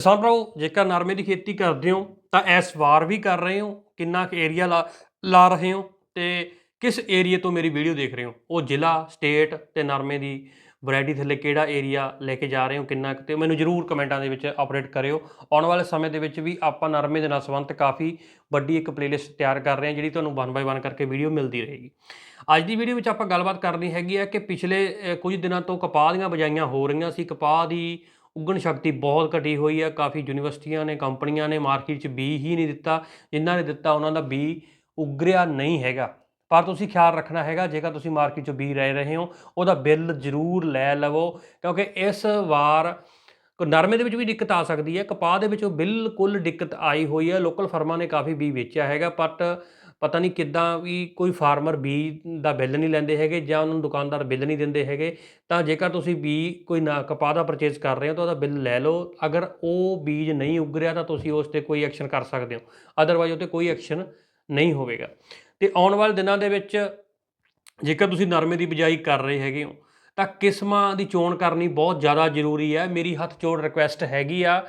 ਕਿਸਾਨ ਭਰਾਓ, ਜੇਕਰ ਨਰਮੇ ਦੀ ਖੇਤੀ ਕਰਦੇ ਹੋ, ਤਾਂ ਇਸ ਵਾਰ ਵੀ ਕਰ ਰਹੇ ਹੋ? ਕਿੰਨਾ ਕੁ ਏਰੀਆ ਲਾ ਲਾ ਰਹੇ ਹੋ? ਤੇ ਕਿਸ ਏਰੀਏ ਤੋਂ ਮੇਰੀ ਵੀਡੀਓ ਦੇਖ ਰਹੇ ਹੋ? ਉਹ ਜ਼ਿਲ੍ਹਾ ਸਟੇਟ ਤੇ ਨਰਮੇ ਦੀ ਵੈਰਾਈਟੀ ਥੱਲੇ ਕਿਹੜਾ ਏਰੀਆ ਲੈ ਕੇ ਜਾ ਰਹੇ ਹੋ, ਕਿੰਨਾ ਕੁ? ਤੇ ਮੈਨੂੰ ਜਰੂਰ ਕਮੈਂਟਾਂ ਦੇ ਵਿੱਚ ਅਪਡੇਟ ਕਰਿਓ। ਆਉਣ ਵਾਲੇ ਸਮੇਂ ਦੇ ਵਿੱਚ ਵੀ ਆਪਾਂ ਨਰਮੇ ਦੇ ਨਾਲ ਸੰਬੰਧਿਤ ਕਾਫੀ ਵੱਡੀ ਇੱਕ ਪਲੇਲਿਸਟ ਤਿਆਰ ਕਰ ਰਹੇ ਹਾਂ, ਜਿਹੜੀ ਤੁਹਾਨੂੰ 1 ਬਾਈ 1 ਕਰਕੇ ਵੀਡੀਓ ਮਿਲਦੀ ਰਹੇਗੀ। ਅੱਜ ਦੀ ਵੀਡੀਓ ਵਿੱਚ ਆਪਾਂ ਗੱਲਬਾਤ ਕਰਨੀ ਹੈਗੀ ਹੈ ਕਿ ਪਿਛਲੇ ਕੁਝ ਦਿਨਾਂ ਤੋਂ ਕਪਾਹ ਦੀਆਂ ਬਜਾਈਆਂ ਹੋ ਰਹੀਆਂ ਸੀ। ਕਪਾਹ ਦੀ ਉਗਣ ਸ਼ਕਤੀ ਬਹੁਤ ਘਟੀ ਹੋਈ ਹੈ ਕਾਫੀ ਯੂਨੀਵਰਸਿਟੀਆਂ ਨੇ, ਕੰਪਨੀਆਂ ਨੇ ਮਾਰਕੀਟ 'ਚ ਬੀ ਹੀ ਨਹੀਂ ਦਿੱਤਾ, ਜਿਨ੍ਹਾਂ ਨੇ ਦਿੱਤਾ ਉਹਨਾਂ ਦਾ ਬੀ ਉਗਰਿਆ ਨਹੀਂ ਹੈਗਾ। ਪਰ ਤੁਸੀਂ ਖਿਆਲ ਰੱਖਣਾ ਹੈਗਾ, ਜੇਕਰ ਤੁਸੀਂ ਮਾਰਕੀਟ 'ਚੋਂ ਬੀ ਰਹਿ ਰਹੇ ਹੋ, ਉਹਦਾ ਬਿੱਲ ਜ਼ਰੂਰ ਲੈ ਲਵੋ, ਕਿਉਂਕਿ ਇਸ ਵਾਰ ਨਰਮੇ ਦੇ ਵਿੱਚ ਵੀ ਦਿੱਕਤ ਆ ਸਕਦੀ ਹੈ, ਕਪਾਹ ਦੇ ਵਿੱਚ ਬਿਲਕੁਲ ਦਿੱਕਤ ਆਈ ਹੋਈ ਹੈ, ਲੋਕਲ ਫਰਮਾਂ ਨੇ ਕਾਫੀ ਬੀ ਵੇਚਿਆ ਹੈਗਾ ਬਟ ਪਤਾ ਨਹੀਂ ਕਿੱਦਾਂ ਵੀ ਕੋਈ ਫਾਰਮਰ ਬੀ ਦਾ ਬਿੱਲ ਨਹੀਂ ਲੈਂਦੇ ਹੈਗੇ ਜਾਂ ਉਹਨਾਂ ਨੂੰ ਦੁਕਾਨਦਾਰ ਬਿੱਲ ਨਹੀਂ ਦਿੰਦੇ ਹੈਗੇ, ਤਾਂ ਜੇਕਰ ਤੁਸੀਂ ਬੀ ਕੋਈ ਨਾ ਕਪਾਹ ਦਾ ਪਰਚੇਸ ਕਰ ਰਹੇ ਹੋ ਤਾਂ ਉਹਦਾ ਬਿੱਲ ਲੈ ਲਓ। ਅਗਰ ਉਹ ਬੀਜ ਨਹੀਂ ਉੱਗ ਰਿਹਾ ਤਾਂ ਤੁਸੀਂ ਉਸ ਤੇ ਕੋਈ ਐਕਸ਼ਨ ਕਰ ਸਕਦੇ ਹੋ। ਅਦਰਵਾਈਜ਼ ਉਹ ਤੇ ਕੋਈ ਐਕਸ਼ਨ ਨਹੀਂ ਹੋਵੇਗਾ। ਤੇ ਆਉਣ ਵਾਲੇ ਦਿਨਾਂ ਦੇ ਵਿੱਚ ਜੇਕਰ ਤੁਸੀਂ ਨਰਮੇ ਦੀ ਬਿਜਾਈ ਕਰ ਰਹੇ ਹੈਗੇ ਹੋ, ਤਾਂ ਕਿਸਮਾਂ ਦੀ ਚੋਣ ਕਰਨੀ ਬਹੁਤ ਜ਼ਿਆਦਾ ਜ਼ਰੂਰੀ ਹੈ। ਮੇਰੀ ਹੱਥ ਜੋੜ ਰਿਕੁਐਸਟ ਹੈਗੀ ਆ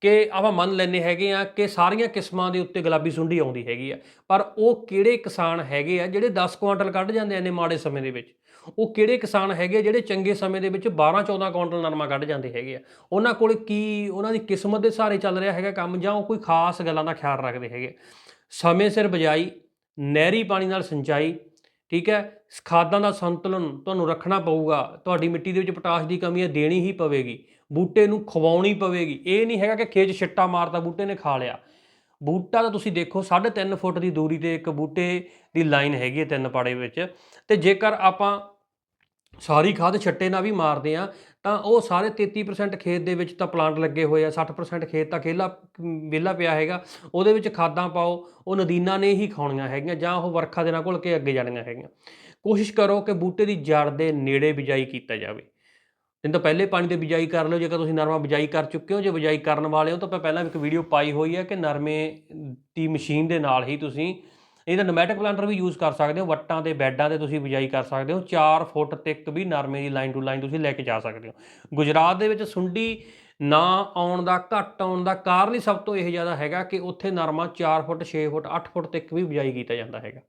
ਕਿ ਆਪਾਂ ਮੰਨ ਲੈਂਦੇ ਹੈਗੇ ਆ ਕਿ ਸਾਰੀਆਂ ਕਿਸਮਾਂ ਦੇ ਉੱਤੇ ਗੁਲਾਬੀ ਸੁੰਡੀ ਆਉਂਦੀ ਹੈਗੀ ਆ। ਪਰ ਉਹ ਕਿਹੜੇ ਕਿਸਾਨ ਹੈਗੇ ਆ ਜਿਹੜੇ 10 ਕੁਆਂਟਲ ਕੱਢ ਜਾਂਦੇ ਆ ਨੇ ਮਾੜੇ ਸਮੇਂ ਦੇ ਵਿੱਚ? ਉਹ ਕਿਹੜੇ ਕਿਸਾਨ ਹੈਗੇ ਆ ਜਿਹੜੇ ਚੰਗੇ ਸਮੇਂ ਦੇ ਵਿੱਚ 12 14 ਕੁਆਂਟਲ ਨਰਮਾ ਕੱਢ ਜਾਂਦੇ ਹੈਗੇ ਆ? ਉਹਨਾਂ ਕੋਲ ਕੀ, ਉਹਨਾਂ ਦੀ ਕਿਸਮਤ ਦੇ ਸਹਾਰੇ ਚੱਲ ਰਿਹਾ ਹੈਗਾ ਕੰਮ ਜਾਂ ਉਹ ਕੋਈ ਖਾਸ ਗੱਲਾਂ ਦਾ ਖਿਆਲ ਰੱਖਦੇ ਹੈਗੇ ਸਮੇਂ ਸਿਰ ਬਜਾਈ, ਨਹਿਰੀ ਪਾਣੀ ਨਾਲ ਸਿੰਚਾਈ ਠੀਕ ਹੈ? ਖਾਦਾਂ ਦਾ ਸੰਤੁਲਨ ਤੁਹਾਨੂੰ ਰੱਖਣਾ ਪਊਗਾ। ਤੁਹਾਡੀ ਮਿੱਟੀ ਦੇ ਵਿੱਚ ਪੋਟਾਸ਼ ਦੀ ਕਮੀ ਹੈ, ਦੇਣੀ ਹੀ ਪਵੇਗੀ। ਬੂਟੇ ਨੂੰ ਖਵਾਉਣੀ ਪਵੇਗੀ। ਇਹ ਨਹੀਂ ਹੈਗਾ ਕਿ ਖੇਜ ਛਿੱਟਾ ਮਾਰਤਾ ਬੂਟੇ ਨੇ ਖਾ ਲਿਆ। ਬੂਟਾ ਤਾਂ ਤੁਸੀਂ ਦੇਖੋ 3.5 ਫੁੱਟ ਦੀ ਦੂਰੀ ਤੇ ਇੱਕ ਬੂਟੇ ਦੀ ਲਾਈਨ ਹੈਗੀ ਹੈ ਤਿੰਨ ਪਾੜੇ ਵਿੱਚ। ਤੇ ਜੇਕਰ ਆਪਾਂ ਸਾਰੀ ਖਾਦ ਛੱਟੇ ਨਾਲ ਵੀ ਮਾਰਦੇ ਆ, ਤਾਂ ਉਹ ਸਾਰੇ 33% ਖੇਤ ਦੇ ਵਿੱਚ ਤਾਂ ਪਲਾਂਟ ਲੱਗੇ ਹੋਏ ਆ 60% ਖੇਤ ਤਾਂ ਖੇਲਾ, ਵਿਹਲਾ ਪਿਆ ਹੈਗਾ, ਉਹਦੇ ਵਿੱਚ ਖਾਦਾਂ ਪਾਓ, ਉਹ ਨਦੀਨਾਂ ਨੇ ਹੀ ਖਾਉਣੀਆਂ ਹੈਗੀਆਂ, ਜਾਂ ਉਹ ਵਰਖਾ ਦੇ ਨਾਲ ਘੁਲ ਕੇ ਅੱਗੇ ਜਾਣੀਆਂ ਹੈਗੀਆਂ। ਕੋਸ਼ਿਸ਼ ਕਰੋ ਕਿ ਬੂਟੇ ਦੀ ਜੜ ਦੇ ਨੇੜੇ ਬਿਜਾਈ ਕੀਤਾ ਜਾਵੇ। ਨਹੀਂ ਤਾਂ ਪਹਿਲੇ ਪਾਣੀ ਤੇ ਬਿਜਾਈ ਕਰ ਲਓ, ਜੇਕਰ ਤੁਸੀਂ ਨਰਮਾ ਬਿਜਾਈ ਕਰ ਚੁੱਕੇ ਹੋ, ਜੇ ਬਿਜਾਈ ਕਰਨ ਵਾਲੇ ਹੋ, ਤਾਂ ਆਪਾਂ ਪਹਿਲਾਂ ਇੱਕ ਵੀਡੀਓ ਪਾਈ ਹੋਈ ਹੈ ਕਿ ਨਰਮੇ ਦੀ ਮਸ਼ੀਨ ਦੇ ਨਾਲ ਹੀ ਤੁਸੀਂ ਇਹਦਾ ਨਮੈਟਿਕ ਪਲਾਂਟਰ ਵੀ ਯੂਜ਼ ਕਰ ਸਕਦੇ ਹੋ, ਵੱਟਾਂ ਤੇ ਬੈੱਡਾਂ ਤੇ ਤੁਸੀਂ ਬਿਜਾਈ ਕਰ ਸਕਦੇ ਹੋ 4 ਫੁੱਟ ਤੱਕ ਵੀ ਨਰਮੇ ਦੀ ਲਾਈਨ ਟੂ ਲਾਈਨ ਤੁਸੀਂ ਲੈ ਕੇ ਜਾ ਸਕਦੇ ਹੋ। ਗੁਜਰਾਤ ਦੇ ਵਿੱਚ ਸੁੰਡੀ ਨਾ ਆਉਣ ਦਾ, ਘੱਟ ਆਉਣ ਦਾ ਕਾਰਨ ਹੀ ਸਭ ਤੋਂ ਇਹ ਜ਼ਿਆਦਾ ਹੈਗਾ ਕਿ ਉੱਥੇ ਨਰਮਾ 4 ਫੁੱਟ 6 ਫੁੱਟ 8 ਫੁੱਟ ਤੱਕ ਵੀ ਬਿਜਾਈ ਕੀਤਾ ਜਾਂਦਾ ਹੈਗਾ।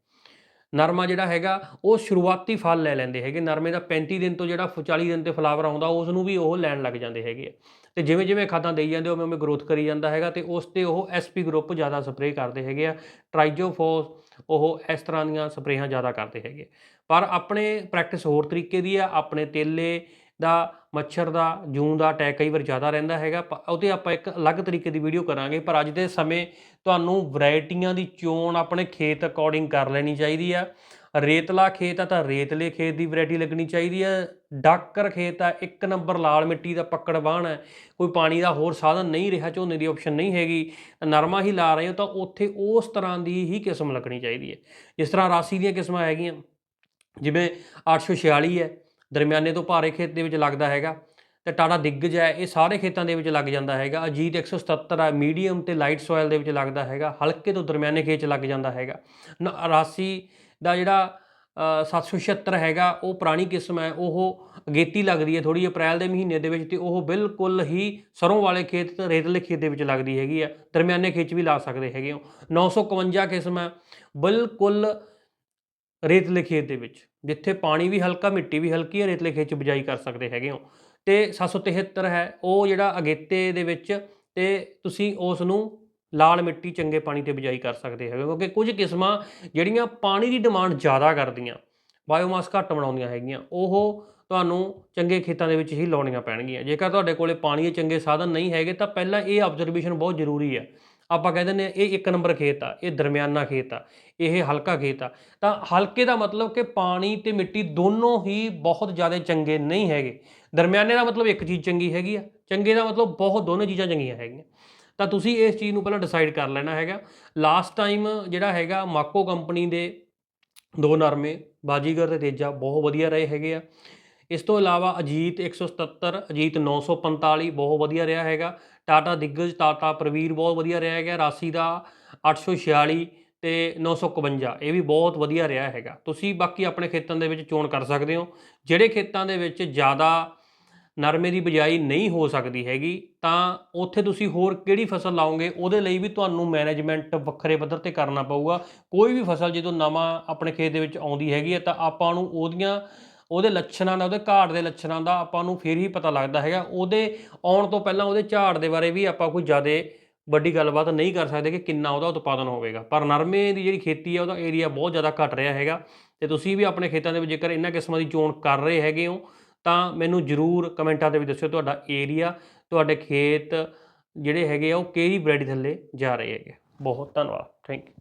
ਨਰਮਾ ਜਿਹੜਾ ਹੈਗਾ, ਉਹ ਸ਼ੁਰੂਆਤੀ ਫਲ ਲੈ ਲੈਂਦੇ ਹੈਗੇ। ਨਰਮੇ ਦਾ 35 ਦਿਨ ਤੋਂ ਜਿਹੜਾ ਫ- 40 ਦਿਨ ਤੇ ਫਲਾਵਰ ਆਉਂਦਾ ਉਸ ਨੂੰ ਵੀ ਉਹ ਲੈਣ ਲੱਗ ਜਾਂਦੇ ਹੈਗੇ ਆ। ਤੇ ਜਿਵੇਂ ਜਿਵੇਂ ਖਾਦਾਂ ਦੇਈ ਜਾਂਦੇ ਉਵੇਂ ਉਵੇਂ ਗਰੋਥ ਕਰੀ ਜਾਂਦਾ ਹੈਗਾ ਤੇ ਉਸ ਤੇ ਉਹ ਐਸਪੀ ਗਰੁੱਪ ਜ਼ਿਆਦਾ ਸਪਰੇਅ ਕਰਦੇ ਹੈਗੇ ਆ। ਟ੍ਰਾਈਜੋਫੋਸ ਉਹ ਇਸ ਤਰ੍ਹਾਂ ਦੀਆਂ ਸਪਰੇਹਾਂ ਜ਼ਿਆਦਾ ਕਰਦੇ ਹੈਗੇ ਪਰ ਆਪਣੇ ਪ੍ਰੈਕਟਿਸ ਹੋਰ ਤਰੀਕੇ ਦੀ ਆ, ਆਪਣੇ ਤੇਲੇ ਦਾ, ਮੱਛਰ ਦਾ, ਜੂੰ ਦਾ ਅਟੈਕ ਕਈ ਵਾਰ ਜ਼ਿਆਦਾ ਰਹਿੰਦਾ ਹੈਗਾ। ਪ- ਉਹਤੇ ਆਪਾਂ ਇੱਕ ਅਲੱਗ ਤਰੀਕੇ ਦੀ ਵੀਡੀਓ ਕਰਾਂਗੇ, ਪਰ ਅੱਜ ਦੇ ਸਮੇਂ ਤੁਹਾਨੂੰ ਵੈਰਾਈਟੀਆਂ ਦੀ ਚੋਣ ਆਪਣੇ ਖੇਤ ਅਕੋਰਡਿੰਗ ਕਰ ਲੈਣੀ ਚਾਹੀਦੀ ਆ। ਰੇਤਲਾ ਖੇਤ ਆ ਤਾਂ ਰੇਤਲੇ ਖੇਤ ਦੀ ਵੈਰਾਈਟੀ ਲੱਗਣੀ ਚਾਹੀਦੀ ਆ। ਡਾਕਰ ਖੇਤ ਆ, ਇੱਕ ਨੰਬਰ ਲਾਲ ਮਿੱਟੀ ਦਾ ਪੱਕੜ ਬਾਣ ਹੈ ਕੋਈ ਪਾਣੀ ਦਾ ਹੋਰ ਸਾਧਨ ਨਹੀਂ ਰਿਹਾ, ਝੋਨੇ ਦੀ ਆਪਸ਼ਨ ਨਹੀਂ ਹੈਗੀ। ਨਰਮਾ ਹੀ ਲਾ ਰਹੇ ਹੋ ਤਾਂ ਉੱਥੇ ਉਸ ਤਰ੍ਹਾਂ ਦੀ ਹੀ ਕਿਸਮ ਲੱਗਣੀ ਚਾਹੀਦੀ ਹੈ। ਜਿਸ ਤਰ੍ਹਾਂ ਰਾਸੀ ਦੀਆਂ ਕਿਸਮਾਂ ਹੈਗੀਆਂ, ਜਿਵੇਂ 846 ਹੈ ਦਰਮਿਆਨੇ ਤੋਂ ਭਾਰੇ ਖੇਤ ਦੇ ਵਿੱਚ ਲੱਗਦਾ ਹੈਗਾ ਤੇ ਟਾਟਾ ਦਿੱਗਜ ਹੈ ਇਹ ਸਾਰੇ ਖੇਤਾਂ ਦੇ ਵਿੱਚ ਲੱਗ ਜਾਂਦਾ ਹੈਗਾ। ਅਜੀਤ 177 ਹੈ ਮੀਡੀਅਮ ਤੇ ਲਾਈਟ ਸੋਇਲ ਦੇ ਵਿੱਚ ਲੱਗਦਾ ਹੈਗਾ ਹਲਕੇ ਤੋਂ ਦਰਮਿਆਨੇ ਖੇਤ 'ਚ ਲੱਗ ਜਾਂਦਾ ਹੈਗਾ। ਨ- ਰਾਸੀ ਦਾ ਜਿਹੜਾ ਅ, 776 ਹੈਗਾ ਉਹ ਪੁਰਾਣੀ ਕਿਸਮ ਹੈ ਉਹ ਅਗੇਤੀ ਲੱਗਦੀ ਹੈ ਥੋੜੀ ਅਪ੍ਰੈਲ ਦੇ ਮਹੀਨੇ ਦੇ ਵਿੱਚ ਤੇ ਉਹ ਬਿਲਕੁਲ ਹੀ ਸਰੋਂ ਵਾਲੇ ਖੇਤ ਤੇ ਰੇਤਲੇ ਖੇਤ ਦੇ ਵਿੱਚ ਲੱਗਦੀ ਹੈਗੀ ਆ ਦਰਮਿਆਨੇ ਖੇਤ ਵੀ ਲਾ ਸਕਦੇ ਹੈਗੇ ਹੋ। 951 ਕਿਸਮ ਹੈ ਬਿਲਕੁਲ ਰੇਤਲੇ ਖੇਤ ਦੇ ਵਿੱਚ। ਜਿੱਥੇ ਪਾਣੀ ਵੀ ਹਲਕਾ, ਮਿੱਟੀ ਵੀ ਹਲਕੀ ਹੈ, ਰੇਤਲੇ ਖੇਤ 'ਚ ਬਿਜਾਈ ਕਰ ਸਕਦੇ ਹੈਗੇ ਹੋ। ਤੇ 773 ਹੈ, ਉਹ ਜਿਹੜਾ ਅਗੇਤੇ ਦੇ ਵਿੱਚ ਤੇ ਤੁਸੀਂ ਉਸ ਨੂੰ ਲਾਲ ਮਿੱਟੀ ਚੰਗੇ ਪਾਣੀ ਤੇ ਬਿਜਾਈ ਕਰ ਸਕਦੇ ਹੈਗੇ ਕਿਉਂਕਿ ਕੁਝ ਕਿਸਮਾਂ ਜਿਹੜੀਆਂ ਪਾਣੀ ਦੀ ਡਿਮਾਂਡ ਜ਼ਿਆਦਾ ਕਰਦੀਆਂ, ਬਾਇਓਮਾਸ ਘੱਟ ਬਣਾਉਂਦੀਆਂ ਹੈਗੀਆਂ, ਉਹ ਤੁਹਾਨੂੰ ਚੰਗੇ ਖੇਤਾਂ ਦੇ ਵਿੱਚ ਹੀ ਲਾਉਣੀਆਂ ਪੈਣਗੀਆਂ। ਜੇਕਰ ਤੁਹਾਡੇ ਕੋਲੇ ਪਾਣੀ ਦੇ ਚੰਗੇ ਸਾਧਨ ਨਹੀਂ ਹੈਗੇ, ਤਾਂ ਪਹਿਲਾਂ ਇਹ ਆਬਜ਼ਰਵੇਸ਼ਨ ਬਹੁਤ ਜ਼ਰੂਰੀ ਹੈ ਆਪਾਂ ਕਹਿ ਦਿੰਦੇ ਹਾਂ, ਇਹ ਇੱਕ ਨੰਬਰ ਖੇਤ ਆ, ਇਹ ਦਰਮਿਆਨਾ ਖੇਤ ਆ, ਇਹ ਹਲਕਾ ਖੇਤ ਆ। ਤਾਂ ਹਲਕੇ ਦਾ ਮਤਲਬ ਕਿ ਪਾਣੀ ਤੇ ਮਿੱਟੀ ਦੋਨੋਂ ਹੀ ਬਹੁਤ ਜ਼ਿਆਦਾ ਚੰਗੇ ਨਹੀਂ ਹੈਗੇ। ਦਰਮਿਆਨੇ ਦਾ ਮਤਲਬ ਇੱਕ ਚੀਜ਼ ਚੰਗੀ ਹੈਗੀ ਆ, ਚੰਗੇ ਦਾ ਮਤਲਬ ਬਹੁਤ ਦੋਨੋਂ ਚੀਜ਼ਾਂ ਚੰਗੀਆਂ ਹੈਗੀਆਂ। ਤਾਂ ਤੁਸੀਂ ਇਸ ਚੀਜ਼ ਨੂੰ ਪਹਿਲਾਂ ਡਿਸਾਈਡ ਕਰ ਲੈਣਾ ਹੈਗਾ। ਲਾਸਟ ਟਾਈਮ ਜਿਹੜਾ ਹੈਗਾ, ਮਾਕੋ ਕੰਪਨੀ ਦੇ ਦੋ ਨਰਮੇ, ਬਾਜੀਗਰ ਤੇ ਤੇਜਾ ਬਹੁਤ ਵਧੀਆ ਰਹੇ ਹੈਗੇ ਆ। ਇਸ ਤੋਂ ਇਲਾਵਾ ਅਜੀਤ 177 ਅਜੀਤ 945 ਬਹੁਤ ਵਧੀਆ ਰਿਹਾ ਹੈਗਾ। ਟਾਟਾ ਦਿੱਗਜ ਟਾਟਾ ਪ੍ਰਵੀਰ ਬਹੁਤ ਵਧੀਆ ਰਿਹਾ ਹੈਗਾ। ਰਾਸੀ ਦਾ 846 ਤੇ 951 ਇਹ ਵੀ ਬਹੁਤ ਵਧੀਆ ਰਿਹਾ ਹੈਗਾ। ਤੁਸੀਂ ਬਾਕੀ ਆਪਣੇ ਖੇਤਾਂ ਦੇ ਵਿੱਚ ਚੋਣ ਕਰ ਸਕਦੇ ਹੋ। ਜਿਹੜੇ ਖੇਤਾਂ ਦੇ ਵਿੱਚ ਜ਼ਿਆਦਾ ਨਰਮੇ ਦੀ ਬਿਜਾਈ ਨਹੀਂ ਹੋ ਸਕਦੀ ਹੈਗੀ, ਤਾਂ ਉੱਥੇ ਤੁਸੀਂ ਹੋਰ ਕਿਹੜੀ ਫਸਲ ਲਾਓਗੇ? ਉਹਦੇ ਲਈ ਵੀ ਤੁਹਾਨੂੰ ਮੈਨੇਜਮੈਂਟ ਵੱਖਰੇ ਪੱਧਰ ਤੇ ਕਰਨਾ ਪਊਗਾ। ਕੋਈ ਵੀ ਫਸਲ ਜਦੋਂ ਨਵਾਂ ਆਪਣੇ ਖੇਤ ਦੇ ਵਿੱਚ ਆਉਂਦੀ ਹੈਗੀ ਹੈ, ਤਾਂ ਆਪਾਂ ਨੂੰ ਉਹਦੀਆਂ ਉਹਦੇ ਲੱਛਣਾਂ ਦਾ, ਉਹਦੇ ਘਾੜ ਦੇ ਲੱਛਣਾਂ ਦਾ ਆਪਾਂ ਨੂੰ ਫਿਰ ਹੀ ਪਤਾ ਲੱਗਦਾ ਹੈਗਾ। ਉਹਦੇ ਆਉਣ ਤੋਂ ਪਹਿਲਾਂ ਉਹਦੇ ਝਾੜ ਦੇ ਬਾਰੇ ਵੀ ਆਪਾਂ ਕੋਈ ਜ਼ਿਆਦਾ ਵੱਡੀ ਗੱਲਬਾਤ ਨਹੀਂ ਕਰ ਸਕਦੇ ਕਿ ਕਿੰਨਾ ਉਹਦਾ ਉਤਪਾਦਨ ਹੋਵੇਗਾ। ਪਰ ਨਰਮੇ ਦੀ ਜਿਹੜੀ ਖੇਤੀ ਹੈ ਉਹਦਾ ਏਰੀਆ ਬਹੁਤ ਜ਼ਿਆਦਾ ਘਟ ਰਿਹਾ ਹੈਗਾ। ਤੇ ਤੁਸੀਂ ਵੀ ਆਪਣੇ ਖੇਤਾਂ ਦੇ ਵਿੱਚ ਜੇਕਰ ਇਹਨਾਂ ਕਿਸਮਾਂ ਦੀ ਚੋਣ ਕਰ ਰਹੇ ਹੈਗੇ ਹੋ, ਤਾਂ ਮੈਨੂੰ ਜਰੂਰ ਕਮੈਂਟਾਂ ਦੇ ਵਿੱਚ ਦੱਸਿਓ ਤੁਹਾਡਾ ਏਰੀਆ ਤੁਹਾਡੇ ਖੇਤ ਜਿਹੜੇ ਹੈਗੇ ਆ, ਉਹ ਕਿਹੜੀ ਵੈਰਾਈਟੀ ਥੱਲੇ ਜਾ ਰਹੇ ਹੈਗੇ। ਬਹੁਤ ਧੰਨਵਾਦ। Thank you